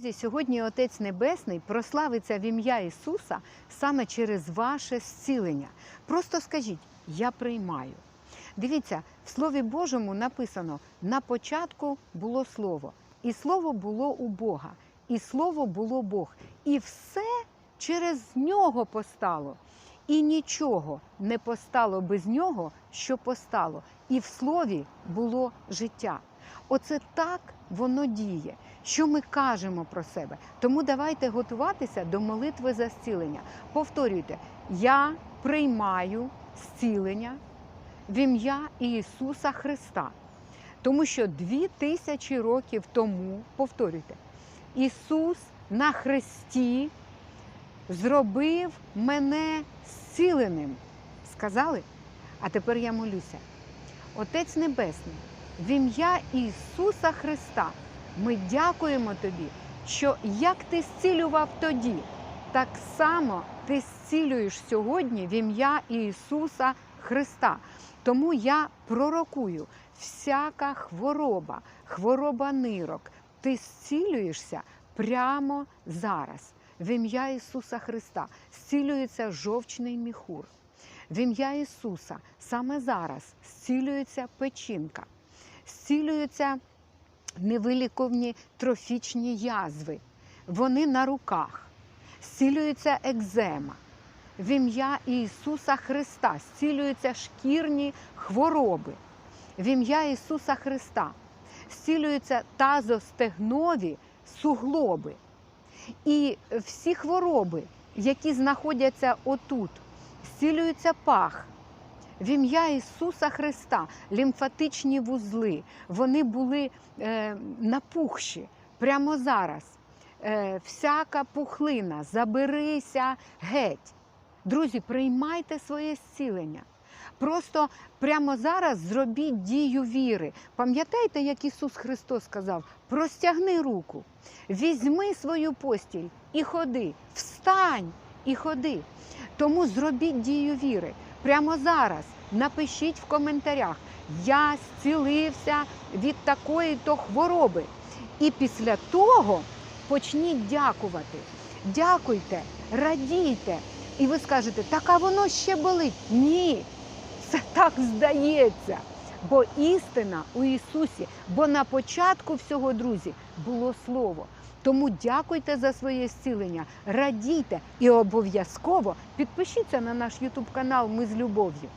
Друзі, сьогодні Отець Небесний прославиться в ім'я Ісуса саме через ваше зцілення. Просто скажіть, я приймаю. Дивіться, в Слові Божому написано: на початку було Слово, і Слово було у Бога, і Слово було Бог, і все через нього постало. І нічого не постало без нього, що постало. І в слові було життя. Оце так воно діє. Що ми кажемо про себе? Тому давайте готуватися до молитви за зцілення. Повторюйте, я приймаю зцілення в ім'я Ісуса Христа. Тому що дві тисячі років тому, повторюйте, Ісус на хресті зробив мене зціленим. Сказали? А тепер я молюся. Отець Небесний, в ім'я Ісуса Христа ми дякуємо Тобі, що як ти зцілював тоді, так само ти зцілюєш сьогодні в ім'я Ісуса Христа. Тому я пророкую, всяка хвороба, хвороба нирок, ти зцілюєшся прямо зараз. В ім'я Ісуса Христа зцілюється жовчний міхур. В ім'я Ісуса саме зараз зцілюється печінка, зцілюються невиліковні трофічні язви. Вони на руках, зцілюється екзема. В ім'я Ісуса Христа зцілюються шкірні хвороби. В ім'я Ісуса Христа зцілюються тазостегнові суглоби. І всі хвороби, які знаходяться отут, зцілюється пах. В ім'я Ісуса Христа лімфатичні вузли, вони були е, напухші прямо зараз. Е, всяка пухлина, заберися геть. Друзі, приймайте своє зцілення. Просто прямо зараз зробіть дію віри. Пам'ятаєте, як Ісус Христос сказав: простягни руку, візьми свою постіль і ходи, встань і ходи. Тому зробіть дію віри. Прямо зараз напишіть в коментарях: Я зцілився від такої то хвороби. І після того почніть дякувати. Дякуйте, радійте. І ви скажете, так а воно ще болить. Ні, це так здається. Бо істина у Ісусі, бо на початку всього, друзі, було Слово. Тому дякуйте за своє зцілення, радійте і обов'язково підпишіться на наш Ютуб канал Ми з любов'ю.